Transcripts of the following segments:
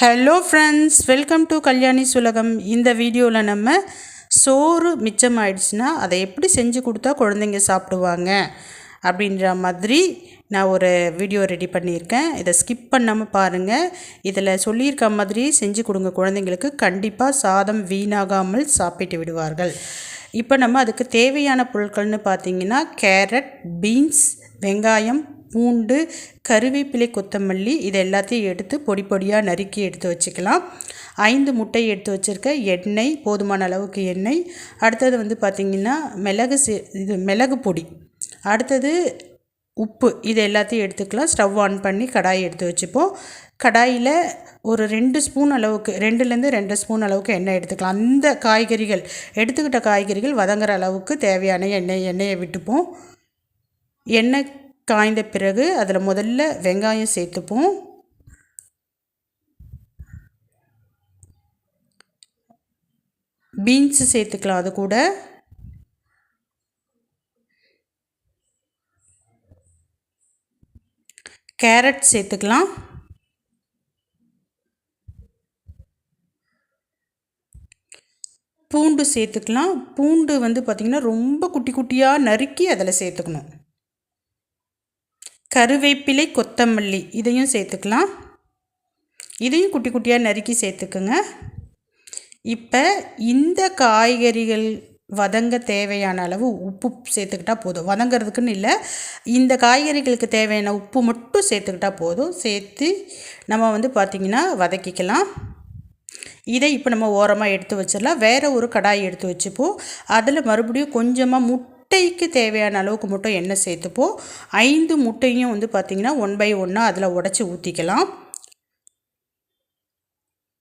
Hello friends welcome to Kalyani சுலகம் இந்த வீடியோவில் நம்ம சோறு மிச்சம் ஆயிடுச்சுன்னா அதை எப்படி செஞ்சு கொடுத்தா குழந்தைங்க சாப்பிடுவாங்க அப்படின்ற மாதிரி நான் ஒரு வீடியோ ரெடி பண்ணியிருக்கேன். இதை ஸ்கிப் பண்ணாமல் பாருங்கள் இதில் சொல்லியிருக்க மாதிரி செஞ்சு கொடுங்க. குழந்தைங்களுக்கு கண்டிப்பாக சாதம் வீணாகாமல் சாப்பிட்டு விடுவார்கள். இப்போ நம்ம அதுக்கு தேவையான பொருட்கள்னு பார்த்தீங்கன்னா கேரட் பீன்ஸ் வெங்காயம் பூண்டு கருவேப்பிலை கொத்தமல்லி இது எல்லாத்தையும் எடுத்து பொடி பொடியாக நறுக்கி எடுத்து வச்சுக்கலாம். ஐந்து முட்டை எடுத்து வச்சுருக்க எண்ணெய் போதுமான அளவுக்கு எண்ணெய். அடுத்தது வந்து பார்த்திங்கன்னா மிளகு சே இது மிளகு பொடி. அடுத்தது உப்பு இது எல்லாத்தையும் எடுத்துக்கலாம். ஸ்டவ் ஆன் பண்ணி கடாயை எடுத்து வச்சுப்போம். கடாயில் ஒரு ரெண்டு ஸ்பூன் அளவுக்கு ரெண்டுலேருந்து ரெண்டு ஸ்பூன் அளவுக்கு எண்ணெய் எடுத்துக்கலாம். அந்த காய்கறிகள் எடுத்துக்கிட்ட காய்கறிகள் வதங்குற அளவுக்கு தேவையான எண்ணெய் எண்ணெயை விட்டுப்போம். எண்ணெய் காய்ந்த பிறகு அதில் முதல்ல வெங்காயம் சேர்த்துப்போம். பீன்ஸு சேர்த்துக்கலாம் அது கூட. கேரட் சேர்த்துக்கலாம். பூண்டு சேர்த்துக்கலாம். பூண்டு வந்து பார்த்திங்கன்னா ரொம்ப குட்டி குட்டியாக நறுக்கி அதில் சேர்த்துக்கணும். கருவேப்பிலை கொத்தமல்லி இதையும் சேர்த்துக்கலாம். இதையும் குட்டி குட்டியாக நறுக்கி சேர்த்துக்குங்க. இப்போ இந்த காய்கறிகள் வதங்க தேவையான அளவு உப்பு சேர்த்துக்கிட்டால் போதும். வதங்கிறதுக்குன்னு இல்லை. இந்த காய்கறிகளுக்கு தேவையான உப்பு மட்டும் சேர்த்துக்கிட்டால் போதும். சேர்த்து நம்ம வந்து பார்த்திங்கன்னா வதக்கிக்கலாம். இதை இப்போ நம்ம ஓரமாக எடுத்து வச்சிடலாம். வேறு ஒரு கடாய் எடுத்து வச்சுப்போம். அதில் மறுபடியும் கொஞ்சமாக முட்டை முட்டைக்கு தேவையான அளவுக்கு மட்டும் எண்ணெய் சேர்த்துப்போம் ஐந்து முட்டையும் வந்து பார்த்திங்கன்னா ஒன் பை ஒன்னாக அதில் உடச்சி ஊற்றிக்கலாம்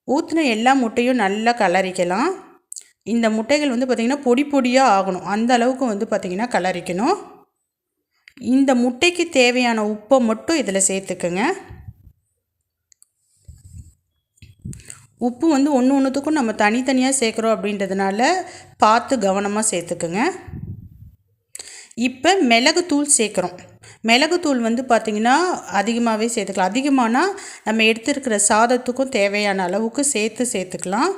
ஊற்றின எல்லா முட்டையும் நல்லா கலரிக்கலாம். இந்த முட்டைகள் வந்து பார்த்திங்கன்னா பொடி பொடியாக ஆகணும். அந்த அளவுக்கு வந்து பார்த்திங்கன்னா கலரிக்கணும். இந்த முட்டைக்கு தேவையான உப்பை மட்டும் இதில் சேர்த்துக்குங்க. உப்பு வந்து ஒன்று ஒன்றுத்துக்கும் நம்ம தனித்தனியாக சேர்க்குறோம் அப்படின்றதுனால பார்த்து கவனமாக சேர்த்துக்குங்க. இப்போ மிளகுத்தூள் சேர்க்குறோம். மிளகுத்தூள் வந்து பார்த்திங்கன்னா அதிகமாகவே சேர்த்துக்கலாம். அதிகமானால் நம்ம எடுத்துருக்கிற சாதத்துக்கும் தேவையான அளவுக்கு சேர்த்து சேர்த்துக்கலாம்.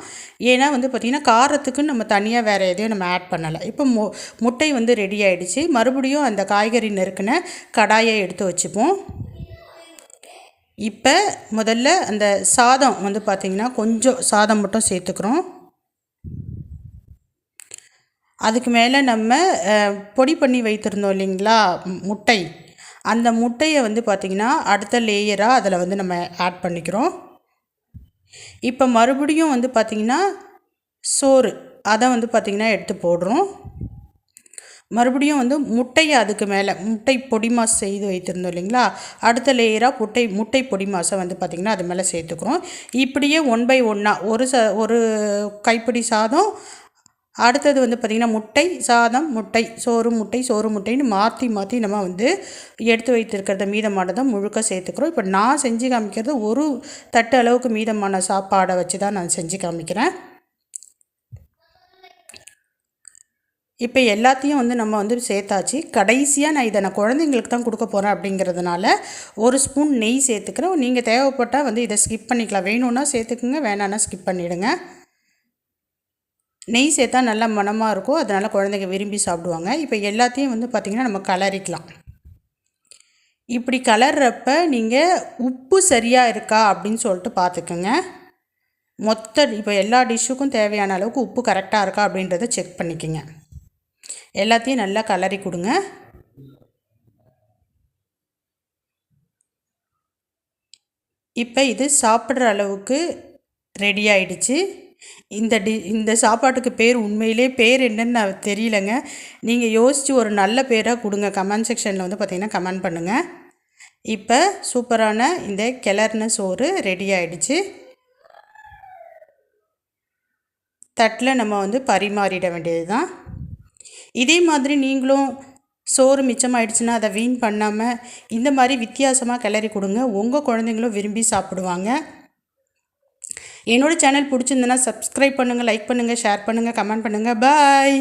ஏன்னா வந்து பார்த்திங்கன்னா காரத்துக்கு நம்ம தனியாக வேறு எதையும் நம்ம ஆட் பண்ணலை. இப்போ மு முட்டை வந்து ரெடி ஆகிடுச்சு மறுபடியும் அந்த காய்கறி நெருக்கின கடாயை எடுத்து வச்சுப்போம். இப்போ முதல்ல அந்த சாதம் வந்து பார்த்திங்கன்னா கொஞ்சம் சாதம் மட்டும் சேர்த்துக்கிறோம். அதுக்கு மேலே நம்ம பொடி பண்ணி வைத்திருந்தோம் இல்லைங்களா? முட்டை. அந்த முட்டையை வந்து பார்த்திங்கன்னா அடுத்த லேயராக அதில் வந்து நம்ம ஆட் பண்ணிக்கிறோம். இப்போ மறுபடியும் வந்து பார்த்திங்கன்னா சோறு. அதை வந்து பார்த்திங்கன்னா எடுத்து போடுறோம். மறுபடியும் வந்து முட்டையை அதுக்கு மேலே முட்டை பொடி மாசு செய்து வைத்திருந்தோம் இல்லைங்களா? அடுத்த லேயராக முட்டை முட்டை பொடி மாசை வந்து பார்த்திங்கன்னா அது மேலே சேர்த்துக்கிறோம். இப்படியே ஒன் பை ஒன்னாக ஒரு ச ஒரு கைப்பிடி சாதம் அடுத்தது வந்து பார்த்திங்கன்னா முட்டை சாதம் முட்டை சோறு முட்டை சோறு முட்டைன்னு மாற்றி மாற்றி நம்ம வந்து எடுத்து வைத்திருக்கிறத மீதமானதை முழுக்க சேர்த்துக்கிறோம். இப்போ நான் செஞ்சு காமிக்கிறது ஒரு தட்டு அளவுக்கு மீதமான சாப்பாடை வச்சு தான் நான் செஞ்சு காமிக்கிறேன். இப்போ எல்லாத்தையும் வந்து நம்ம வந்து சேர்த்தாச்சு. கடைசியாக நான் இதை நான் குழந்தைங்களுக்கு தான் கொடுக்க போகிறேன் அப்படிங்கிறதுனால ஒரு ஸ்பூன் நெய் சேர்த்துக்கிறேன். நீங்கள் தேவைப்பட்டால் வந்து இதை ஸ்கிப் பண்ணிக்கலாம். வேணும்னா சேர்த்துக்குங்க வேணான்னா ஸ்கிப் பண்ணிவிடுங்க நெய் சேர்த்தா நல்லா மனமாக இருக்கும். அதனால் குழந்தைங்க விரும்பி சாப்பிடுவாங்க. இப்போ எல்லாத்தையும் வந்து பார்த்திங்கன்னா நம்ம கலரிக்கலாம். இப்படி கலர்றப்ப நீங்கள் உப்பு சரியாக இருக்கா அப்படின்னு சொல்லிட்டு பார்த்துக்குங்க மொத்த இப்போ எல்லா டிஷ்ஷுக்கும் தேவையான அளவுக்கு உப்பு கரெக்டாக இருக்கா அப்படின்றத செக் பண்ணிக்கோங்க. எல்லாத்தையும் நல்லா கலரி கொடுங்க. இப்போ இது சாப்பிட்ற அளவுக்கு ரெடி ஆயிடுச்சு. இந்த டி இந்த சாப்பாட்டுக்கு பேர் உண்மையிலே பேர் என்னன்னு நான் தெரியலங்க. நீங்கள் யோசித்து ஒரு நல்ல பேராக கொடுங்க. கமெண்ட் செக்ஷனில் வந்து பார்த்திங்கன்னா கமெண்ட் பண்ணுங்கள் இப்போ சூப்பரான இந்த கிளர்ன சோறு ரெடி ஆகிடுச்சு தட்டில் நம்ம வந்து பரிமாறிட வேண்டியது தான் இதே மாதிரி நீங்களும் சோறு மிச்சமாயிடுச்சுன்னா அதை வீண் பண்ணாமல் இந்த மாதிரி வித்தியாசமாக கிளறி கொடுங்க. உங்கள் குழந்தைங்களும் விரும்பி சாப்பிடுவாங்க. என்னோடய சேனல் பிடிச்சிருந்தனா சப்ஸ்கிரைப் பண்ணுங்கள் லைக் பண்ணுங்கள் ஷேர் பண்ணுங்கள் கமெண்ட் பண்ணுங்கள் பாய்